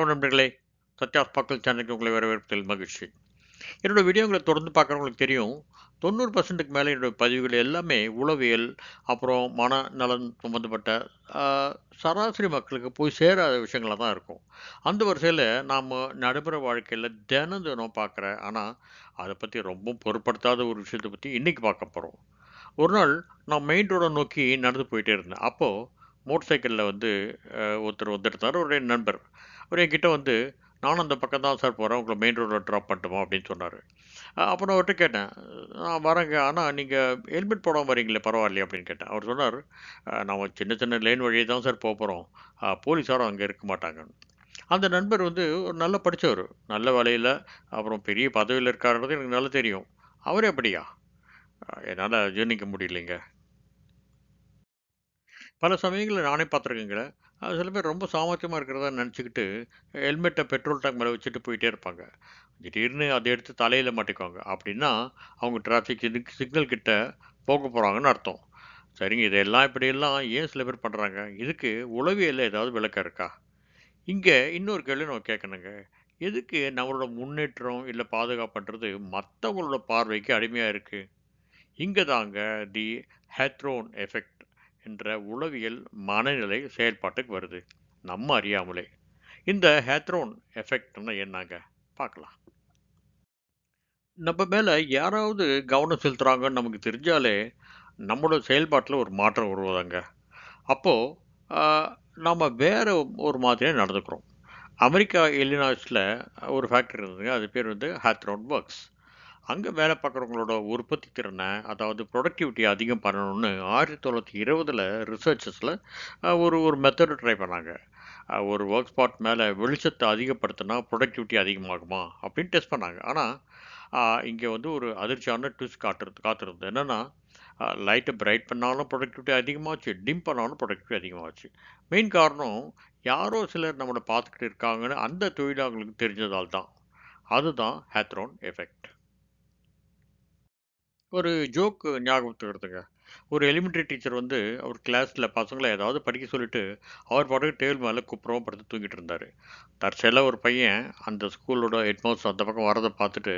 வணக்கம் நண்பர்களே சத்யா ஸ்பாக்கல் சேனலுக்கு உங்களை வரவேற்பதில் மகிழ்ச்சி. என்னோட வீடியோங்களை தொடர்ந்து பார்க்குறவங்களுக்கு தெரியும் தொண்ணூறு பர்சன்ட்டுக்கு மேலே என்னுடைய பதிவுகள் எல்லாமே உளவியல் அப்புறம் மனநலன் சம்மந்தப்பட்ட சராசரி மக்களுக்கு போய் சேராத விஷயங்களாக தான் இருக்கும். அந்த வரிசையில் நாம் நடைமுறை வாழ்க்கையில் தினம் தினம் பார்க்குற ஆனால் அதை பற்றி ரொம்ப பொருட்படுத்தாத ஒரு விஷயத்தை பற்றி இன்றைக்கி பார்க்க போகிறோம் ஒரு நாள் நான் மெயின் ரோடை நோக்கி நடந்து போயிட்டே இருந்தேன். அப்போது மோட்டர் சைக்கிளில் வந்து ஒருத்தர் வந்துருந்தார். ஒரு நண்பர். அவர் என்கிட்ட வந்து நானும் அந்த பக்கம் தான் சார் போகிறேன் உங்களை மெயின் ரோடில் ட்ராப் பண்ணட்டுமா? அப்படின்னு சொன்னார். அப்போ நான் அவர்கிட்ட கேட்டேன். நான் வரேங்க. ஆனால் நீங்கள் ஹெல்மெட் போடாமல் வரீங்களே பரவாயில்லையே அப்படின்னு கேட்டேன். அவர் சொன்னார் நம்ம சின்ன சின்ன லேன் வழியே தான் சார் போக போகிறோம் போலீஸாரும் அங்கே இருக்க மாட்டாங்க அந்த நண்பர் வந்து ஒரு நல்ல படித்தவர் நல்ல வேலையில் அப்புறம் பெரிய பதவியில் இருக்காருன்றது எனக்கு நல்லா தெரியும். அவரே அப்படியா என்னால் ஜீர்ணிக்க முடியலைங்க. பல சமயங்களில் நானே பார்த்துருக்கேங்களே அது சில பேர் ரொம்ப சாமர்த்தியமாக இருக்கிறதா நினச்சிக்கிட்டு ஹெல்மெட்டை பெட்ரோல் டேங்க் மேலே வச்சுட்டு போயிட்டே இருப்பாங்க. திடீர்னு அதை எடுத்து தலையில் மாட்டிக்குவாங்க. அப்படின்னா அவங்க டிராஃபிக் சிக்னல் கிட்ட போக போகிறாங்கன்னு அர்த்தம். சரிங்க இதெல்லாம் இப்படியெல்லாம் ஏன் சில பேர் பண்ணுறாங்க இதுக்கு உளவியலில் ஏதாவது விளக்கம் இருக்கா? இங்கே இன்னொரு கேள்வி நம்ம கேட்கணுங்க. எதுக்கு நம்மளோட முன்னேற்றம் இல்லை பாதுகாப்புன்றது மற்றவங்களோட பார்வைக்கு அடிமையாக இருக்குது இங்கே தாங்க தி ஹேத்ரோன் எஃபெக்ட் என்ற உளவியல் மனநிலை செயல்பாட்டுக்கு வருது. நம்ம அறியாமலே. இந்த ஹேத்ரோன் எஃபெக்ட்னா என்னங்க? பார்க்கலாம். நம்ம மேலே யாராவது கவனம் செலுத்துகிறாங்கன்னு நமக்கு தெரிஞ்சாலே நம்மளோட செயல்பாட்டில் ஒரு மாற்றம் வருவதாங்க அப்போது நம்ம வேறு ஒரு மாதிரியாக நடந்துக்கிறோம். அமெரிக்கா இல்லினாய்ஸில் ஒரு ஃபேக்ட்ரி இருந்ததுங்க. அது பேர் வந்து ஹேத்ரோன் ஒர்க்ஸ் அங்கே வேலை பார்க்குறவங்களோட உற்பத்தி திறனை அதாவது ப்ரொடக்டிவிட்டி அதிகம் பண்ணணும்னு ஆயிரத்தி தொள்ளாயிரத்தி இருபதில் ரிசர்ச்சஸில் ஒரு ஒரு மெத்தடு ட்ரை பண்ணாங்க. ஒரு ஒர்க் ஸ்பாட் மேலே வெளிச்சத்தை அதிகப்படுத்தினா ப்ரொடக்டிவிட்டி அதிகமாகுமா அப்படின்னு டெஸ்ட் பண்ணாங்க. ஆனால் இங்கே வந்து ஒரு அதிர்ச்சியான ட்விஸ்ட் காட்டுறது காத்திருந்தது என்னென்னா லைட்டை பிரைட் பண்ணாலும் ப்ரொடக்டிவிட்டி அதிகமாச்சு டிம் பண்ணாலும் ப்ரொடக்டிவிட்டி அதிகமாச்சு. மெயின் காரணம் யாரோ சிலர் நம்மளை பார்த்துக்கிட்டு இருக்காங்கன்னு அந்த தொழிலாளர்களுக்கு தெரிஞ்சதால் தான் அதுதான் ஹேத்ரோன் எஃபெக்ட் ஒரு ஜோக்கு ஞாபகத்துக்கு வருதுங்க ஒரு எலிமெண்ட்ரி டீச்சர் வந்து அவர் கிளாஸில் பசங்களை ஏதாவது படிக்க சொல்லிட்டு அவர் பாட்டுக்கு டேபிள் மேலே குப்புறமாக படுத்து தூங்கிட்டு இருந்தார். தற்செயலாக ஒரு பையன் அந்த ஸ்கூலோட ஹெட்மாஸ்டர் அந்த பக்கம் வரதை பார்த்துட்டு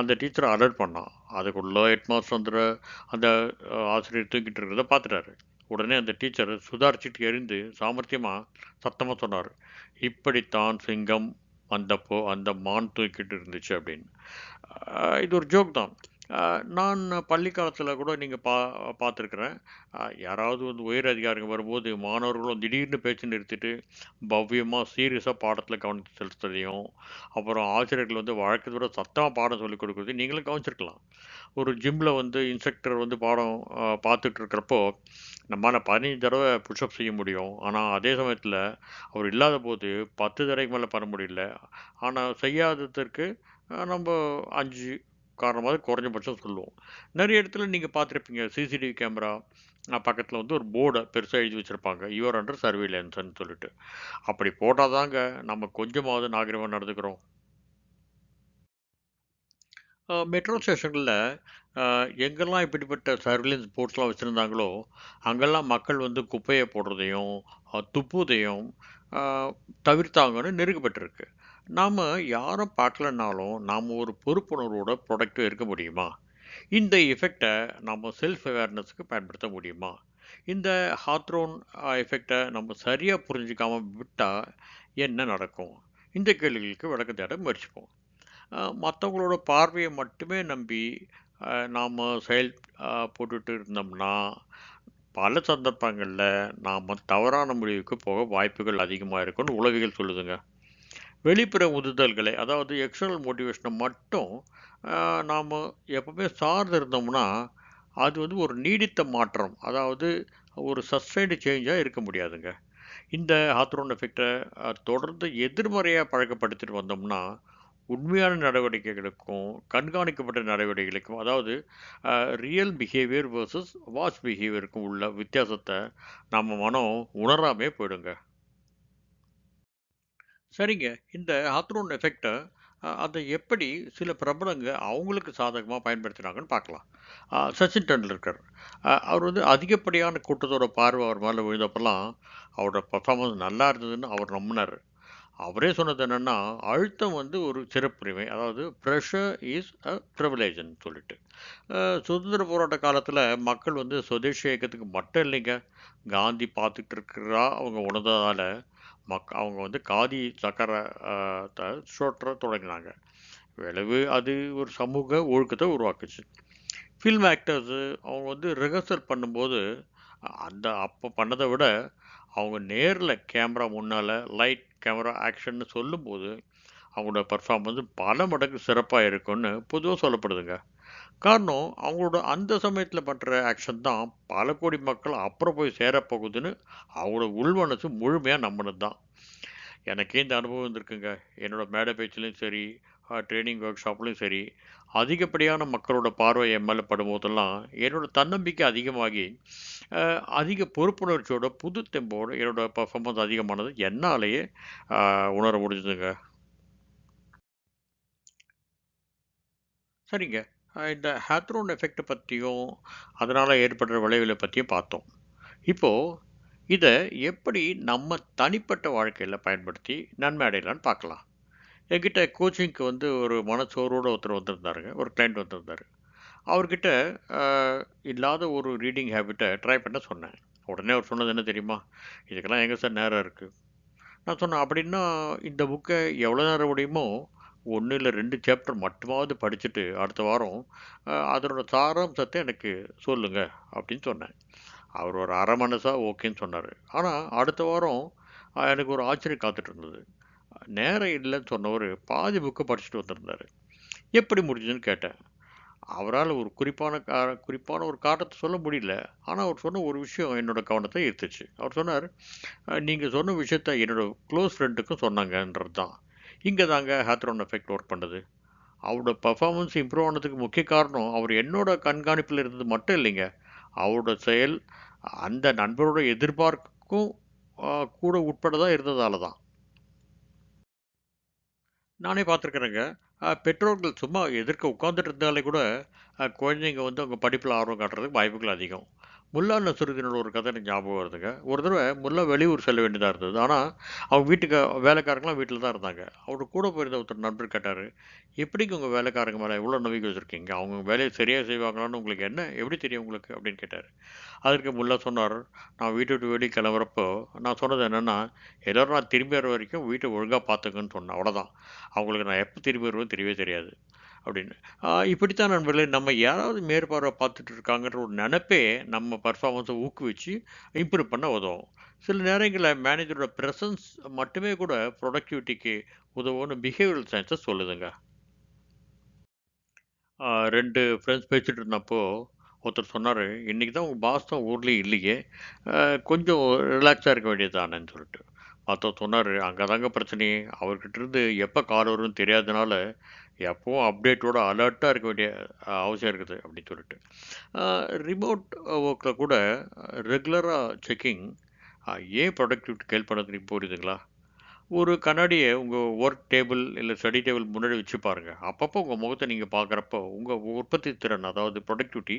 அந்த டீச்சரை அலர்ட் பண்ணான். அதுக்குள்ளே ஹெட்மாஸ்டர் வந்துட அந்த ஆசிரியர் தூங்கிட்டு இருக்கிறத பார்த்துட்டாரு. உடனே அந்த டீச்சர் சுதாரிச்சிட்டு எரிந்து சாமர்த்தியமாக சத்தமாக சொன்னார். இப்படித்தான் சிங்கம் வந்தப்போ அந்த மான் தூக்கிட்டு இருந்துச்சு அப்படின்னு. இது ஒரு ஜோக் தான். நான் பள்ளி காலத்தில் கூட நீங்கள் பா பார்த்துருக்குறேன் யாராவது வந்து உயர் அதிகாரிங்க வரும்போது மாணவர்களும் திடீர்னு பேச்சு நிறுத்திட்டு பவ்யமாக சீரியஸாக பாடத்தில் கவனித்து செலுத்துறதையும் அப்புறம் ஆசிரியர்கள் வந்து வழக்கத்தோட சத்தமாக பாடம் சொல்லிக் கொடுக்குறதையும் நீங்களும் கவனிச்சிருக்கலாம். ஒரு ஜிம்மில் வந்து இன்ஸ்ட்ரக்டர் வந்து பாடம் பார்த்துட்டு இருக்கிறப்போ நம்மளால் பதினஞ்சு தடவை புஷ்அப் செய்ய முடியும். ஆனால் அதே சமயத்தில் அவர் இல்லாத போது பத்து தடவைக்கு மேலே பண்ண முடியல. ஆனால் செய்யாததற்கு நம்ம அஞ்சு காரணமாக குறைஞ்சபட்சம் சொல்லுவோம். நிறைய இடத்துல நீங்கள் பார்த்துருப்பீங்க சிசிடிவி கேமரா பக்கத்தில் வந்து ஒரு போர்டை பெருசாக எழுதி வச்சுருப்பாங்க. யுவர் அண்டர் சர்வீலன்ஸ்னு சொல்லிட்டு. அப்படி போட்டால் தாங்க நம்ம கொஞ்சமாவது நாகரிகமாக நடந்துக்கிறோம். மெட்ரோ ஸ்டேஷனில் எங்கெல்லாம் இப்படிப்பட்ட சர்வீலன்ஸ் போர்ட்ஸ்லாம் வச்சுருந்தாங்களோ அங்கெல்லாம் மக்கள் வந்து குப்பையை போடுறதையும் துப்புவதையும் தவிர்த்தாங்கன்னு நிரூபப்பட்டிருக்கு நாம் யாரும் பார்க்கலனாலும் நாம் ஒரு பொறுப்புணர்வோட ப்ரொடக்டிவ் இருக்க முடியுமா? இந்த எஃபெக்டை நம்ம செல்ஃப் அவேர்னஸுக்கு பயன்படுத்த முடியுமா? இந்த ஹாத்ரோன் எஃபெக்டை நம்ம சரியாக புரிஞ்சுக்காமல் விட்டால் என்ன நடக்கும்? இந்த கேள்விகளுக்கு விளக்க தேட முயற்சிப்போம். மற்றவங்களோட பார்வையை மட்டுமே நம்பி நாம் செயல் போட்டுட்டு இருந்தோம்னா பல சந்தர்ப்பங்களில் நாம் தவறான முடிவுக்கு போக வாய்ப்புகள் அதிகமாக இருக்கும்னு உளவிகள் சொல்லுதுங்க. வெளிப்புற உந்துதல்களை அதாவது எக்ஸ்டர்னல் மோட்டிவேஷனை மட்டும் நாம் எப்பவுமே சார்ந்து இருந்தோம்னா அது வந்து ஒரு நீடித்த மாற்றம் அதாவது ஒரு சஸ்டைடு சேஞ்சாக இருக்க முடியாதுங்க. இந்த ஹாத்ரோன் எஃபெக்டை தொடர்ந்து எதிர்மறையாக பழக்கப்படுத்திட்டு வந்தோம்னா உண்மையான நடவடிக்கைகளுக்கும் கண்காணிக்கப்பட்ட நடவடிக்கைகளுக்கும் அதாவது ரியல் பிஹேவியர் வர்சஸ் வாட்ச் பிஹேவியருக்கும் உள்ள வித்தியாசத்தை நம்ம மனம் உணராமே போயிடுங்க. சரிங்க இந்த ஹாத்ரோன் எஃபெக்டை அதை எப்படி சில பிரபலங்க அவங்களுக்கு சாதகமாக பயன்படுத்தினாங்கன்னு பார்க்கலாம் சச்சின் டெண்டுல்கர் அவர் வந்து அதிகப்படியான கூட்டத்தோட பார்வை அவர் மேலே விழுந்தப்பெல்லாம் அவரோட பர்ஃபார்மன்ஸ் நல்லா இருந்ததுன்னு அவர் நம்பினார் அவரே சொன்னது என்னன்னா, அழுத்தம் வந்து ஒரு சிறப்புரிமை. அதாவது "பிரஷர் இஸ் அ பிரிவிலேஜ்ன்னு" சொல்லிட்டு. அ சுதந்திர போராட்ட காலத்தில் மக்கள் வந்து சுதேசி இயக்கத்துக்கு மட்டும் இல்லைங்க. காந்தி பார்த்துட்டு இருக்கிறா அவங்க உணர்ந்ததால, மக் அவங்க வந்து காதி சக்கரை அ சுழற்ற தொடங்கினாங்க. விளைவு அது ஒரு சமூக ஒழுக்கத்தை உருவாக்குச்சு. ஃபில்ம் ஆக்டர்ஸு அவங்க வந்து ரிஹர்சல் பண்ணும்போது, அந்த அப்போ பண்ணதை விட, அவங்க நேரில் கேமரா முன்னால் லைட், கேமரா, ஆக்ஷன்னு சொல்லும்போது, அவங்களோட பர்ஃபார்மன்ஸ் பல மடங்கு சிறப்பாக இருக்கும்னு பொதுவாக சொல்லப்படுதுங்க. காரணம், அவங்களோட அந்த சமயத்தில் பண்ணுற ஆக்ஷன் தான் பல கோடி மக்கள் அப்புறம் போய் சேரப்போகுதுன்னு அவங்களோட உள்மனசு முழுமையாக நம்பினது தான். எனக்கே இந்த அனுபவம் இருந்திருக்குங்க. என்னோட மேடை பேச்சுலேயும் சரி, ட்ரைனிங் ஒர்க் ஷாப்லையும் சரி, அதிகப்படியான மக்களோட பார்வை என் படும்போதெல்லாம், என்னோட தன்னம்பிக்கை அதிகமாகி, அதிக பொறுப்புணர்ச்சியோட, புது தெம்போட என்னோட பர்ஃபார்மன்ஸ் அதிகமானது என்னாலேயே உணர முடிஞ்சதுங்க. சரிங்க. இந்த ஹேத்ரோன் எஃபெக்ட்ட பற்றியும் அதனால் ஏற்படுற விளைவுகளை பற்றியும் பார்த்தோம். இப்போது இதை எப்படி நம்ம தனிப்பட்ட வாழ்க்கையில் பயன்படுத்தி நன்மை அடையலான்னு பார்க்கலாம். என்கிட்ட கோச்சிங்க்கு வந்து ஒரு மனச்சோர்வோட ஒருத்தர் வந்திருந்தாருங்க. ஒரு கிளைண்ட் வந்திருந்தாரு. அவர்கிட்ட இல்லாத ஒரு ரீடிங் ஹேபிட்டை ட்ரை பண்ண சொன்னேன். உடனே அவர் சொன்னது என்ன தெரியுமா? "இதுக்கெல்லாம் எங்கே சார் நேரம் இருக்குது நான் சொன்னேன், "அப்படின்னா இந்த புக்கை எவ்வளோ நேரம் முடியுமோ, ஒன்று இல்லை ரெண்டு சாப்டர் மட்டுமாவது படிச்சுட்டு, அடுத்த வாரம் அதனோட சாராம்சத்தை எனக்கு சொல்லுங்கள் அப்படின்னு சொன்னேன். அவர் ஒரு அரை மனசாக ஓகேன்னு சொன்னார் ஆனால் அடுத்த வாரம் எனக்கு ஒரு ஆச்சரியம் காத்துட்டு இருந்தது. நேரம் இல்லைன்னு சொன்னவர் பாதி புக்கு படிச்சுட்டு வந்திருந்தார் எப்படி முடிஞ்சதுன்னு கேட்டேன். அவரால் ஒரு குறிப்பான கா குறிப்பான ஒரு காரணத்தை சொல்ல முடியல. ஆனால் அவர் சொன்ன ஒரு விஷயம் என்னோட கவனத்தை ஈர்த்துச்சு. அவர் சொன்னார், நீங்கள் சொன்ன விஷயத்த என்னோட க்ளோஸ் ஃப்ரெண்டுக்கும் சொன்னாங்கன்றது தான். இங்கே தாங்க ஹேத்ரோன் எஃபெக்ட் ஒர்க் பண்ணுது." அவரோட பர்ஃபார்மன்ஸ் இம்ப்ரூவ் ஆனதுக்கு முக்கிய காரணம், அவர் என்னோட கண்காணிப்பில் இருந்தது மட்டும் இல்லைங்க. அவரோட செயல், அந்த நண்பரோட எதிர்பார்க்கும் கூட கூட தான் இருந்ததால தான். நானே பார்த்துருக்குறேங்க பெற்றோர்கள் சும்மா எதிர்க்க உட்காந்துட்டு இருந்தாலே கூட, குழந்தைங்க வந்து அவங்க படிப்பில் ஆர்வம் காட்டுறதுக்கு வாய்ப்புகள் அதிகம். முல்லா நஸ்ருதீனோட ஒரு கதை எனக்கு ஞாபகம் வருதுங்க. ஒரு தடவை முல்லா வெளியூர் செல்ல வேண்டியதாக இருந்தது. ஆனால் அவங்க வீட்டுக்கு வேலைக்காரங்களாம் வீட்டில் தான் இருந்தாங்க. அவரோட கூட போயிருந்த ஒருத்தர் நண்பர் கேட்டார் "எப்படிங்க உங்கள் வேலைக்காரங்க மேலே எவ்வளோ நம்பிக்கை வச்சிருக்கீங்க? அவங்க வேலையை சரியாக செய்வாங்களான்னு உங்களுக்கு என்ன எப்படி தெரியும் உங்களுக்கு?" அப்படின்னு கேட்டார் அதற்கு முல்லா சொன்னார், "நான் வீட்டு விட்டு வெளியே கிளம்புறப்போ, நான் சொன்னது என்னென்னா எல்லோரும் நான் திரும்பி வர வரைக்கும் வீட்டை ஒழுங்காக பார்த்துக்குன்னு சொன்னேன். அவ்வளோதான். அவங்களுக்கு நான் எப்போ திரும்பி வருவேன்னு தெரியவே தெரியாது." அப்படின்னு. இப்படித்தான் நண்பர்களே, நம்ம யாராவது மேற்பார்வை பார்த்துட்டு இருக்காங்கன்ற ஒரு நினப்பே நம்ம பர்ஃபார்மன்ஸை ஊக்குவிச்சு, இம்ப்ரூவ் பண்ண உதவும். சில நேரங்களில் மேனேஜரோட ப்ரெசன்ஸ் மட்டுமே கூட ப்ரொடக்டிவிட்டிக்கு உதவும்னு பிஹேவியரல் சயின்ஸை சொல்லுதுங்க. ரெண்டு ஃப்ரெண்ட்ஸ் பேசிட்டு இருந்தப்போ, ஒருத்தர் சொன்னார் இன்றைக்கி தான் உங்கள் பாஸ் தான் ஊர்லேயே இல்லையே, கொஞ்சம் ரிலாக்ஸாக இருக்க வேண்டியதானேன்னு சொல்லிட்டு. மற்றவர் சொன்னார் அங்கே தாங்க பிரச்சனையே. அவர்கிட்ட இருந்து எப்போ கால் வரும்னு தெரியாதனால, எப்போவும் அப்டேட்டோட அலர்ட்டாக இருக்க வேண்டிய அவசியம் இருக்குது." அப்படின்னு சொல்லிட்டு. ரிமோட் ஒர்க்கில் கூட ரெகுலராக செக்கிங் ஏன் ப்ரொடக்டிவிட்டி கேள் பண்ணுதுன்னு புரியுதுங்களா? ஒரு கண்ணாடியை உங்கள் ஒர்க் டேபிள் இல்லை ஸ்டடி டேபிள் முன்னாடி வச்சு பாருங்கள் அப்பப்போ உங்கள் முகத்தை நீங்கள் பார்க்குறப்போ, உங்கள் உற்பத்தி திறன் அதாவது ப்ரொடக்டிவிட்டி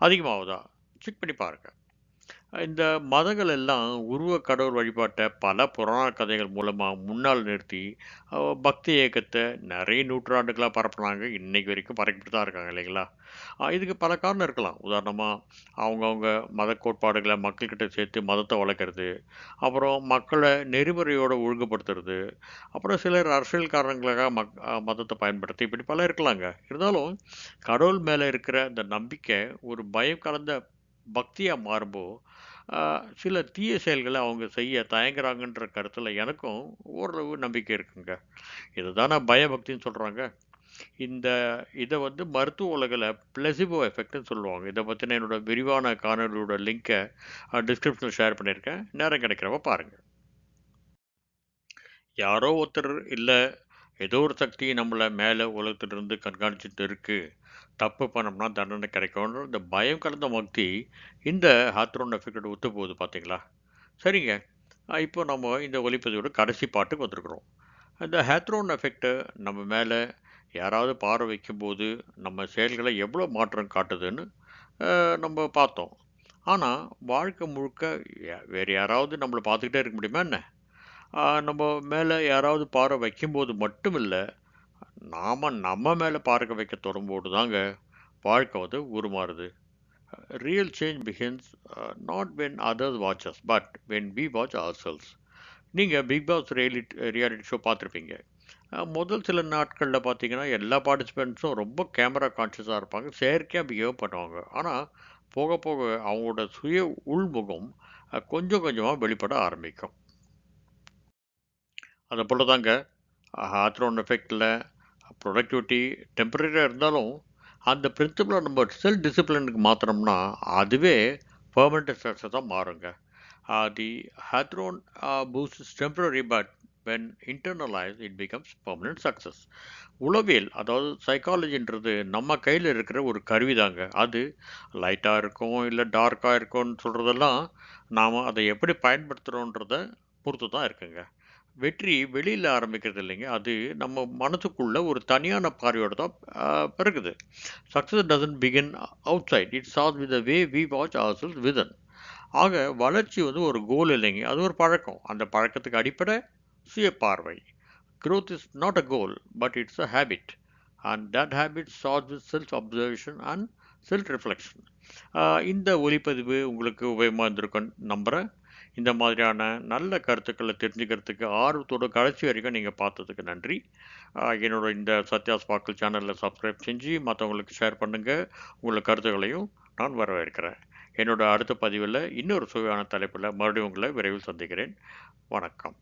அதிகமாகுதா? செக் பண்ணி பாருங்கள் இந்த மதங்கள் எல்லாம் உருவ கடவுள் வழிபாட்டை பல புராண கதைகள் மூலமாக முன்னால் நிறுத்தி, பக்தி இயக்கத்தை நிறைய நூற்றாண்டுகளாக பரப்புனாங்க. இன்னைக்கு வரைக்கும் பரப்பிட்டு தான் இருக்காங்க இல்லைங்களா? இதுக்கு பல காரணம் இருக்கலாம். உதாரணமாக அவங்கவுங்க மத கோட்பாடுகளை மக்கள்கிட்ட சேர்த்து மதத்தை வளர்க்குறது அப்புறம் மக்களை நெறிமுறையோட ஒழுங்குபடுத்துறது, அப்புறம் சிலர் அரசியல் காரணங்களுக்காக மக் மதத்தை பயன்படுத்தி இப்படி பல இருக்கலாங்க. இருந்தாலும், கடவுள் மேலே இருக்கிற அந்த நம்பிக்கை ஒரு பயம் கலந்த பக்தியாக மாறும்போ, சில தீய செயல்களை அவங்க செய்ய தயங்குறாங்கன்ற கருத்தில் எனக்கும் ஓரளவு நம்பிக்கை இருக்குங்க. இதுதான பயபக்தின்னு சொல்கிறாங்க இந்த இதை வந்து மருத்துவ உலகில் பிளசிபோ எஃபெக்ட்னு சொல்லுவாங்க. இதை பற்றின என்னோட விரிவான காணொலியோட லிங்கை டிஸ்கிரிப்ஷனில் ஷேர் பண்ணியிருக்கேன். நேரம் கிடைக்கிறப்ப பாருங்கள் யாரோ ஒருத்தர் இல்லை ஏதோ ஒரு சக்தி நம்மளை மேலே உலகத்திலிருந்து கண்காணிச்சுட்டு இருக்குது தப்பு பண்ணோம்னா தண்டனை கிடைக்கும்ன்ற இந்த பயம் கலந்த பக்தி, இந்த ஹாத்ரோன் எஃபெக்ட்டோட ஒத்து போகுது பார்த்தீங்களா? சரிங்க. இப்போ நம்ம இந்த ஒலிப்பதிவோட கடைசி பாட்டுக்கு வந்திருக்கிறோம். இந்த ஹேத்ரோன் எஃபெக்ட்டு நம்ம மேலே யாராவது பார்வை வைக்கும்போது, நம்ம செயல்களை எவ்வளோ மாற்றம் காட்டுதுன்னு நம்ம பார்த்தோம். ஆனால் வாழ்க்கை முழுக்க வேறு யாராவது நம்மளை பார்த்துக்கிட்டே இருக்க முடியுமா என்ன? நம்ம மேலே யாராவது பாறை வைக்கும்போது மட்டும் இல்லை நாம் நம்ம மேலே பார்க்க வைக்க தொடங்கும்போது தாங்க வாழ்க்கை வந்து உருமாறுது. Real change begins not when others watches but when we watch our selves நீங்கள் big boss reality reality show பார்த்துருப்பீங்க. முதல் சில நாட்களில் பார்த்தீங்கன்னா எல்லா பார்ட்டிசிபெண்ட்ஸும் ரொம்ப கேமரா கான்ஷியஸாக இருப்பாங்க. செயற்கையாக பிஹேவ் பண்ணுவாங்க. ஆனால் போக போக அவங்களோட சுய உள்முகம் கொஞ்சம் கொஞ்சமாக வெளிப்பட ஆரம்பிக்கும். அதை போல் தாங்க ஹாத்ரோன் எஃபெக்டில் ப்ரொடக்டிவிட்டி டெம்பரரியாக இருந்தாலும் அந்த பிரின்சிபலை நம்ம செல் டிசிப்ளினுக்கு மாற்றினோம்னா அதுவே பர்மனெண்ட் ஸ்ட்ரக்சர் தான் மாறுங்க. The Hawthorne boost is temporary but when internalise it becomes permanent success உளவியல் அதாவது சைக்காலஜின்றது நம்ம கையில் இருக்கிற ஒரு கருவி தாங்க. அது லைட்டாக இருக்கும் இல்லை டார்க்காக இருக்கும்னு சொல்கிறதெல்லாம் நாம் அதை எப்படி பயன்படுத்துகிறோன்றத பொறுத்து தான் இருக்குங்க. வெற்றி வெளியில் ஆரம்பிக்கிறது இல்லைங்க அது நம்ம மனசுக்குள்ள ஒரு தனியான பார்வையோட தான் பிறகுது. Success doesn't begin outside it's as with way we watch our selves within ஆக வளர்ச்சி வந்து ஒரு கோல் இல்லைங்க. அது ஒரு பழக்கம். அந்த பழக்கத்துக்கு அடிப்படை சுய பார்வை growth is not a goal but it's a habit and that habit starts with self observation and self reflection இந்த ஒலிப்பதிவு உங்களுக்கு உபயோகமாக இருந்திருக்கும் நம்புகிறேன் இந்த மாதிரியான நல்ல கருத்துக்களை தெரிஞ்சுக்கிறதுக்கு ஆர்வத்தோட கடைசி வரைக்கும் நீங்கள் பார்த்ததுக்கு நன்றி. என்னோட இந்த சத்யா ஸ்பார்க்கிள் சேனலில் சப்ஸ்கிரைப் செஞ்சு மற்றவங்களுக்கு ஷேர் பண்ணுங்கள் உங்கள் கருத்துக்களையும் நான் வரவேற்கிறேன். என்னோட அடுத்த பதிவில் இன்னொரு சுவையான தலைப்பில் மறுபடியும் உங்களை விரைவில் சந்திக்கிறேன். வணக்கம்.